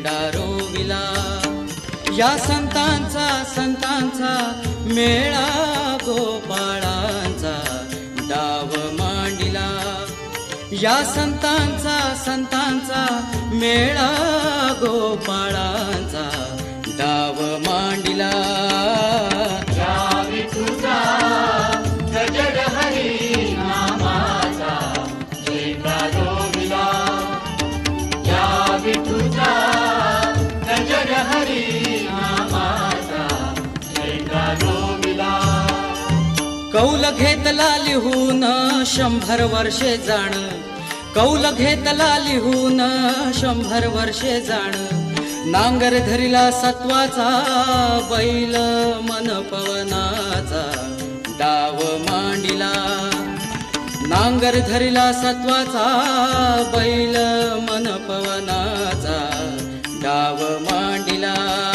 झेंडा रोविला या संतांचा संतांचा मेळा गोपाळांचा डाव मांडिला. या संतांचा संतांचा मेळा गोपाळांचा कौल घेतला लिहून शंभर वर्षे जाण. कौल घेतला लिहून शंभर वर्षे जाण. नांगर धरिला सत्वाचा बैल मन पवनाचा. डाव मांडिला. नांगर धरिला सत्वाचा बैल मन पवनाचा. डाव मांडिला.